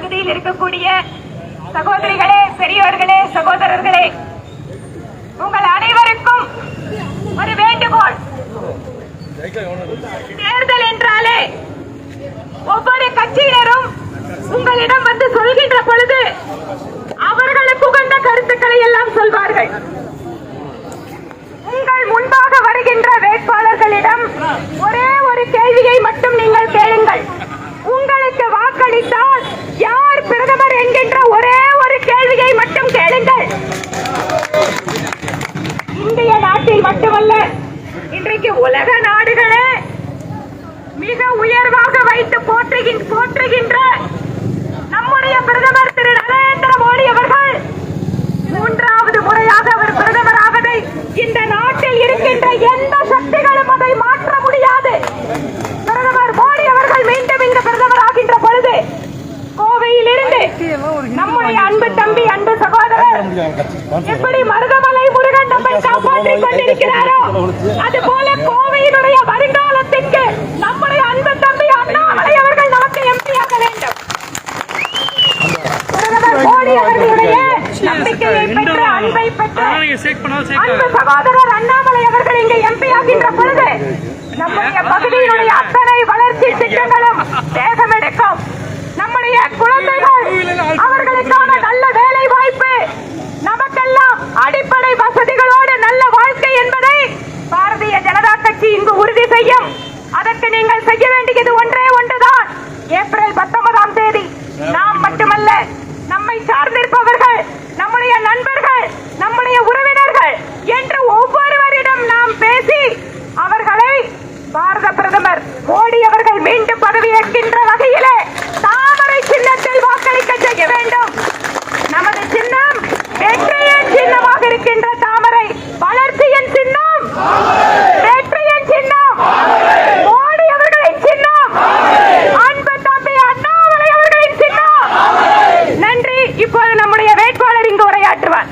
பகுதியில் இருக்கக்கூடிய சகோதரிகளே பெரியோர்களே சகோதரர்களே உங்கள் அனைவருக்கும் ஒரு வேண்டுகோள். தேர்தல் என்றாலே ஒவ்வொரு கட்சியினரும் உங்களிடம் வந்து சொல்கின்ற பொழுது அவர்களுக்கு உகந்த கருத்துக்களை எல்லாம் சொல்வார்கள். உங்கள் முன்பாக வருகின்ற வேட்பாளர்களிடம் ஒரே ஒரு கேள்வியை மட்டும் நீங்கள் கேளுங்கள் உங்களுக்கு வாக்களித்தால் யார் பிரதமர் என்கின்ற ஒரே ஒரு கேள்வியை மட்டும் கேளுங்கள் இந்திய நாட்டில் மட்டுமல்ல இன்றைக்கு உலக நாடுகளே மிக உயர்வாக வைத்து போற்றுகின் போற்றுகின்ற நம்முடைய பிரதமர் திரு நரேந்திர மோடி அவர்கள் மூன்றாவது முறையாக அவர் பிரதமராவதை இந்த நாட்டில் இருக்கின்ற எந்த சக்திகளும் அதை மாற்ற முடியாது. பிரதமர் மோடி அவர்கள் மீண்டும் இங்கு பிரதமராகின்ற பொழுது கோவையில் இருந்து நம்முடைய அன்பு தம்பி அன்பு சகோதரர் எப்படி மருதமலை நம்மை காப்பாற்றிக் கொண்டிருக்கிறாரோ அது போல கோவையினுடைய வருங்காலத்திற்கு நம்முடைய அன்பு தம்பி அண்ணாமலை அவர்கள் நமக்கு எம்பியாக வேண்டும். மோடி அவர்களுடைய நம்பிக்கையை பெற்று அன்பை பெற்று அன்பு சகோதரர் அண்ணாமலை அவர்கள் இங்கே எம்பி ஆகின்ற பொழுது நம்முடைய பகுதியினுடைய அத்தனை வளர்ச்சி திட்டங்களும் செய்யும். அதற்கு நீங்கள் செய்ய வேண்டியது ஒன்று ஒன்றுதான் ஏப்ரல் பத்தொன்பதாம் தேதி நாம் மட்டுமல்ல நம்மை சார்ந்திருப்பவர்கள் நம்முடைய நண்பர்கள் நம்முடைய உறவினர்கள் என்று ஒவ்வொருவரிடம் நாம் பேசி அவர்களை பாரத பிரதமர் மோடி அவர்கள் மீண்டும் பதவியேற்கின்ற வகையிலே தாமரை சின்னத்தில் வாக்களிக்க செய்ய வேண்டும் நமது சின்னம் வெற்றியின் சின்னமாக இருக்கின்ற தாமரை வளர்ச்சியின் சின்னம் வெற்றியின் சின்னம் மோடி அவர்களின் சின்னம் அன்பு தம்பி அண்ணாமலை அவர்களின் சின்னம் நன்றி இப்போது நம்முடைய வேட்பாளர் இங்கு உரையாற்றுவார்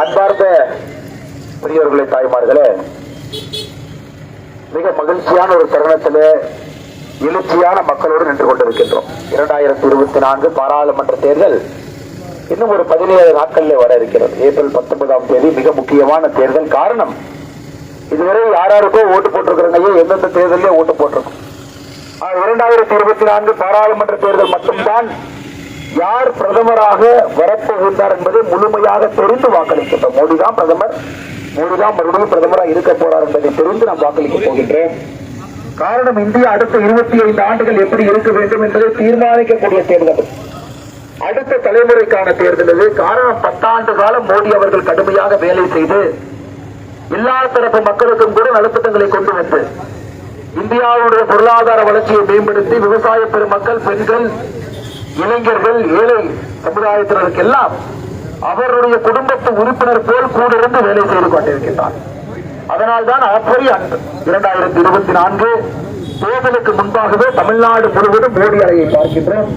அன்பார்ந்த பெரியவர்களே தாய்மார்களே மிக மகிழ்ச்சியான ஒரு தருணத்திலே எழுச்சியான மக்களோடு நின்று கொண்டிருக்கின்றோம். இரண்டாயிரத்தி இருபத்தி நான்கு பாராளுமன்ற தேர்தல் இன்னும் ஒரு பதினேழு நாட்களில் வர இருக்கிறது. ஏப்ரல் பத்தொன்பதாம் தேதி மிக முக்கியமான தேர்தல் காரணம். இதுவரை யாராருக்கோ ஓட்டு போட்டிருக்கிறோங்க எந்தெந்த தேர்தலே ஓட்டு போட்டிருக்கோம். இரண்டாயிரத்தி இருபத்தி நான்கு பாராளுமன்ற தேர்தல் மட்டும்தான் யார் பிரதமராக வரப்போகின்றார் என்பதை முழுமையாக தெரிந்து வாக்களிக்கின்றோம். மோடி தான் பிரதமர். மோடிதான் மறுபடியும் பிரதமராக இருக்க போறார் என்பதை தெரிந்து நாம் வாக்களிக்க போகின்றேன். காரணம் இந்தியா அடுத்த இருபத்தி ஐந்து ஆண்டுகள் எப்படி இருக்க வேண்டும் என்பதை தீர்மானிக்கக்கூடிய தேர்தல். அடுத்த தலைமுறைக்கான தேர்தல் இது. காரணம் பத்தாண்டு காலம் மோடி அவர்கள் கடுமையாக வேலை செய்து எல்லா தரப்பு மக்களுக்கும் கூட நலத்திட்டங்களை கொண்டு வந்து இந்தியாவுடைய பொருளாதார வளர்ச்சியை மேம்படுத்தி விவசாய பெருமக்கள் பெண்கள் இளைஞர்கள் ஏழை சமுதாயத்தினருக்கு எல்லாம் அவருடைய குடும்பத்து உறுப்பினர் போல் கூட இருந்து வேலை செய்து கொண்டிருக்கின்றார். அதனால்தான் அப்படி அன்று இரண்டாயிரத்தி இருபத்தி நான்கு தேர்தலுக்கு முன்பாகவே தமிழ்நாடு முழுவதும் மோடி அலையை பார்க்கின்றோம்.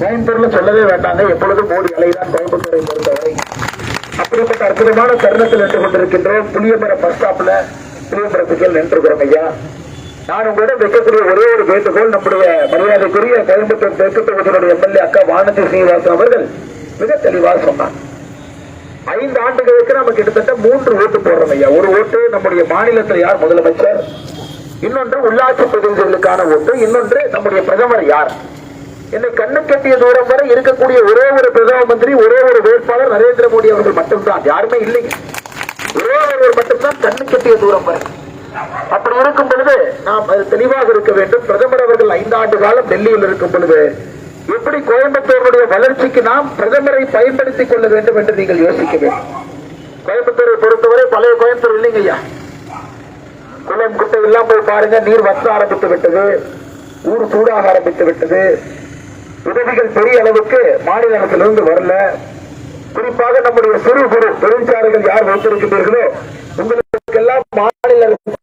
கோயம்புத்தூர்ல சொல்லவே வேண்டாங்க. எப்பொழுதும் மோடி அலை தான் கோயம்புத்தூரை பொறுத்தவரை. அப்படிப்பட்ட அற்புதமான தருணத்தில் நின்று கொண்டிருக்கின்றோம். புளியமரம் பஸ் ஸ்டாப்ல புளியமரத்துக்கு நின்றுகிறோம் ஐயா. நான் உங்களிடம் வைக்கக்கூடிய ஒரே ஒரு வேண்டுகோள் நம்முடைய மரியாதைக்குரிய கோயம்புத்தூர் தெற்கு தொகுதியினுடைய எம்எல்ஏ அக்கா வானதி சீனிவாசன் அவர்கள் மிக தெளிவாக சொன்னார். ஐந்து ஆண்டுகளுக்கு நம்ம கிட்டத்தட்ட மூன்று ஓட்டு போடுறோம் ஐயா. ஒரு ஓட்டு நம்முடைய மாநிலத்தில் யார் முதலமைச்சர்? இன்னொன்று உள்ளாட்சி பிரதிநிதிகளுக்கான ஓட்டு இன்னொன்று நம்முடைய பிரதமர் யார்? என்னை கண்ணு கட்டிய தூரம் வரை இருக்கக்கூடிய ஒரே ஒரு பிரதம மந்திரி ஒரே ஒரு வேட்பாளர் நரேந்திர மோடி அவர்கள் மட்டும்தான். யாருமே இல்லைங்க ஒரே ஒருவர் மட்டும்தான் கண்ணு கட்டிய தூரம் வரை. அப்படி இருக்கும் பொழுது நாம் அது தெளிவாக இருக்க வேண்டும். பிரதமர் அவர்கள் ஐந்தாண்டு காலம் டெல்லியில் இருக்கும் பொழுது எப்படி கோயம்புத்தூருடைய வளர்ச்சிக்கு நாம் பிரதமரை பயன்படுத்திக் கொள்ள வேண்டும் என்று நீங்கள் யோசிக்க வேண்டும். கோயம்புத்தூரை பொறுத்தவரை பழைய கோயம்புத்தூர் இல்லைங்க ஐயா. குளம் குட்டை எல்லாம் போய் பாருங்க நீர் வற்ற ஆரம்பித்து விட்டது ஊர் சூடாக ஆரம்பித்து விட்டது. உதவிகள் பெரிய அளவுக்கு மாநில அரசிலிருந்து வரல. குறிப்பாக நம்முடைய சிறு குறு பெருஞ்சாலைகள் யார் வைத்திருக்கிறீர்களோ உங்களுக்கு எல்லாம் மாநில அரசு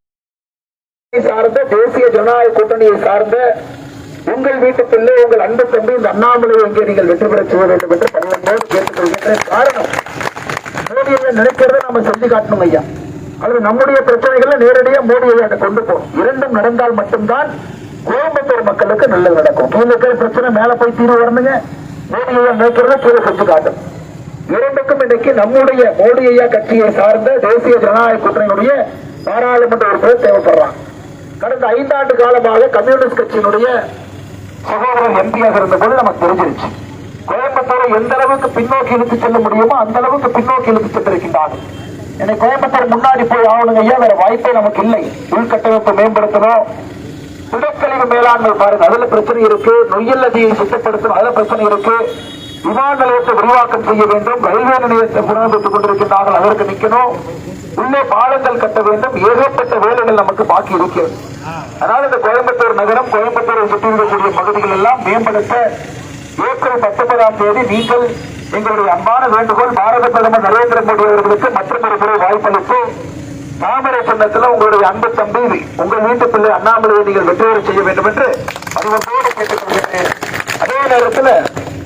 சார்ந்த தேசிய ஜனநாயக கூட்டணியை சார்ந்த உங்கள் வீட்டு பிள்ளை உங்கள் அன்பு தம்பி இந்த அண்ணாமலை எங்கே நீங்கள் வெற்றி பெற செய்ய வேண்டும் என்று பணிவன்போடு கேட்டுக்கொள்கின்ற காரணம். மோடியை நினைக்கிறத நம்ம செஞ்சு காட்டணும் ஐயா. அல்லது நம்முடைய பிரச்சனைகளை நேரடியா மோடியை அதை கொண்டு போகும் இரண்டும் நடந்தால் மட்டும்தான் கோயம்புத்தூர் மக்களுக்கு நல்லது நடக்கும். கீழே இருக்கிற பிரச்சனை மேல போய் தீர்வு வரணுங்க. மோடியை நினைக்கிறத கீழே செஞ்சு காட்டும். இரண்டுக்கும் இன்னைக்கு நம்முடைய மோடி ஐயா கட்சியை சார்ந்த தேசிய ஜனநாயக கூட்டணியுடைய பாராளுமன்ற உறுப்பினர் தேவைப்படுறான். கடந்த ஐந்தாண்டு காலமாக கம்யூனிஸ்ட் கட்சியினுடைய சகோதரர் எம்பியாக இருந்த போது நமக்கு தெரிஞ்சிருச்சு. கோயம்புத்தூரை எந்த அளவுக்கு பின்னோக்கி இழுத்து செல்ல முடியுமோ அந்த அளவுக்கு பின்னோக்கி இழுத்து சென்றிருக்கின்றார்கள். என்னை கோயம்புத்தூர் முன்னாடி போய் ஆகணுங்க ஐயா வேற வாய்ப்பே நமக்கு இல்லை. உள்கட்டமைப்பு மேம்படுத்தணும். திடக்கழிவு மேலாண்மை பாருங்க அதுல பிரச்சனை இருக்கு. நொய்யல் நதியை சுத்தப்படுத்தணும் அதுல பிரச்சனை இருக்கு. விமான நிலையத்தை விரிவாக்கம் செய்ய வேண்டும். ரயில்வே நிலையத்தை புனரமைத்துக் கொண்டிருக்கின்றார்கள். அதற்கு நிற்கணும். உள்ளே பாலங்கள் கட்ட வேண்டும். ஏகப்பட்ட வேலைகள் நமக்கு பாக்கி இருக்கிறது. அதனால் இந்த கோயம்புத்தூர் நகரம் கோயம்புத்தூரை சுற்றி இருக்கக்கூடிய பகுதிகள் எல்லாம் மேம்படுத்த ஏப்ரல் பத்தொன்பதாம் தேதி நீங்கள் எங்களுடைய அன்பான வேண்டுகோள் பாரத பிரதமர் நரேந்திர மோடி அவர்களுக்கு மற்றொரு முறை வாய்ப்பளித்து தாமரை சின்னத்தில் உங்களுடைய அன்பு தம்பி உங்கள் வீட்டு பிள்ளை அண்ணாமலையை நீங்கள் வெற்றி செய்ய வேண்டும் என்று அறிவத்தோடு கேட்டுக்கொள்கிறேன். அதே நேரத்தில்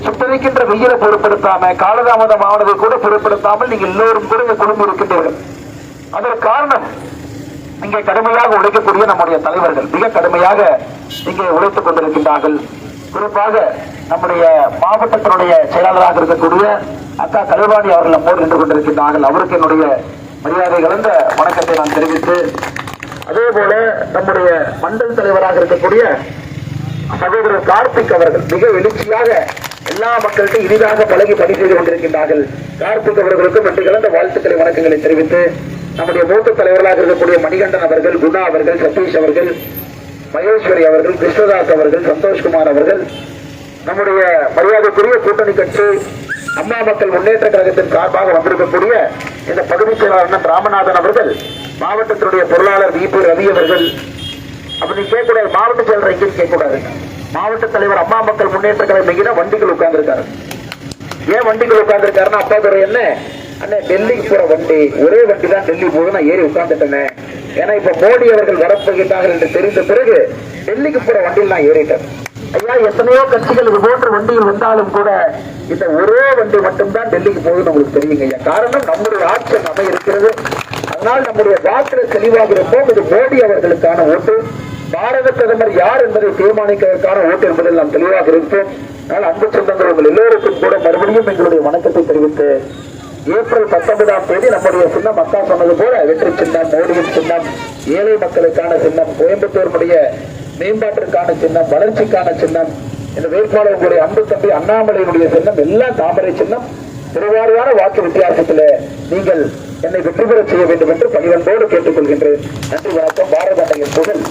சுட்டரிக்கின்ற வெயிலை பொருட்படுத்தாம காலதாமதம் ஆனதை கூட பொருட்படுத்தாமல் நீங்கள் எல்லோரும் கூட இந்த குடும்பம் இருக்கின்றீர்கள். அதற்கு காரணம் இங்கே கடுமையாக உழைக்கக்கூடிய நம்முடைய தலைவர்கள். மிக கடுமையாக இங்கே உழைத்துக் கொண்டிருக்கின்றார்கள். குறிப்பாக நம்முடைய மாவட்டத்தினுடைய செயலாளராக இருக்கக்கூடிய அக்கா கலைவாணி அவர்கள் நம்மோடு நின்று கொண்டிருக்கின்றார்கள். அவருக்கு என்னுடைய மரியாதை கலந்த வணக்கத்தை நான் தெரிவித்து அதே போல நம்முடைய மண்டல் தலைவராக இருக்கக்கூடிய சகோதரர் கார்த்திக் அவர்கள் மிக எழுச்சியாக எல்லா மக்கள்கிட்டும் இனிதாக பழகி பணி செய்து கொண்டிருக்கின்றார்கள். கார்த்திக் அவர்களுக்கும் நன்றி கலந்த வாழ்த்துக்களை வணக்கங்களை தெரிவித்து நம்முடைய மூத்த தலைவர்களாக இருக்கக்கூடிய மணிகண்டன் அவர்கள் குணா அவர்கள் சதீஷ் அவர்கள் மகேஸ்வரி அவர்கள் கிருஷ்ணதாஸ் அவர்கள் சந்தோஷ்குமார் அவர்கள் நம்முடைய மரியாதைக்குரிய கூட்டணி கட்சி அம்மா மக்கள் முன்னேற்ற கழகத்தின் சார்பாக வந்திருக்கக்கூடிய இந்த பகுதி செயலாளர் ராமநாதன் அவர்கள் மாவட்டத்தினுடைய பொருளாளர் வி பி ரவி அவர்கள். அப்படி கேட்கக்கூடாது மாவட்ட செயலர் எங்கேயும் கேட்கக்கூடாது. மாவட்ட தலைவர் அம்மா மக்கள் முன்னேற்ற கழகம் வண்டிகள் உட்கார்ந்துருக்காரு. ஏன் வண்டிகள் உட்கார்ந்துருக்காருன்னா அப்பா பேர் என்ன? அண்ணே டெல்லிக்கு போற வண்டி. ஒரே வண்டி தான் டெல்லி போகுது நான் ஏறி உட்கார்ந்துட்டேன். ஏன்னா இப்ப மோடி அவர்கள் வரப்போகின்றார்கள் என்று தெரிந்த பிறகு டெல்லிக்கு போற வண்டியில் நான் ஏறிட்டேன். ஐயா எத்தனையோ கட்சிகள் இது போன்ற வண்டியில் வந்தாலும் கூட இந்த ஒரே வண்டி மட்டும்தான் டெல்லிக்கு போகுதுன்னு உங்களுக்கு தெரியுங்க ஐயா. காரணம் நம்முடைய ஆட்சி அமை இருக்கிறது. அதனால் நம்முடைய வாக்குகள் தெளிவாக இருப்போம். இது மோடி அவர்களுக்கான ஓட்டு. பாரத பிரதமர் யார் என்பதை தீர்மானிக்கிறதுக்கான ஓட்டு என்பதில் நாம் தெளிவாக இருப்போம். ஆனால் அன்பு சொந்தங்கள் உங்கள் எல்லோருக்கும் கூட மறுபடியும் எங்களுடைய வணக்கத்தை தெரிவித்து ஏப்ரல் பத்தொன்பதாம் தேதி நம்முடைய சின்னம் மக்கா சொன்னது போல வெற்றி சின்னம் மோடியின் சின்னம் ஏழை மக்களுக்கான சின்னம் கோயம்புத்தூருடைய மேம்பாட்டிற்கான சின்னம் வளர்ச்சிக்கான சின்னம் இந்த வேட்பாளர் உங்களுடைய அன்பு தம்பி அண்ணாமலையினுடைய சின்னம் எல்லாம் தாமரை சின்னம். திருவாரியான வாக்கு வித்தியாசத்தில் நீங்கள் என்னை வெற்றி பெற செய்ய வேண்டும் என்று பணிவன்போடு கேட்டுக்கொள்கின்றேன். நன்றி வணக்கம். பாரத அன்னையின் புகழ்.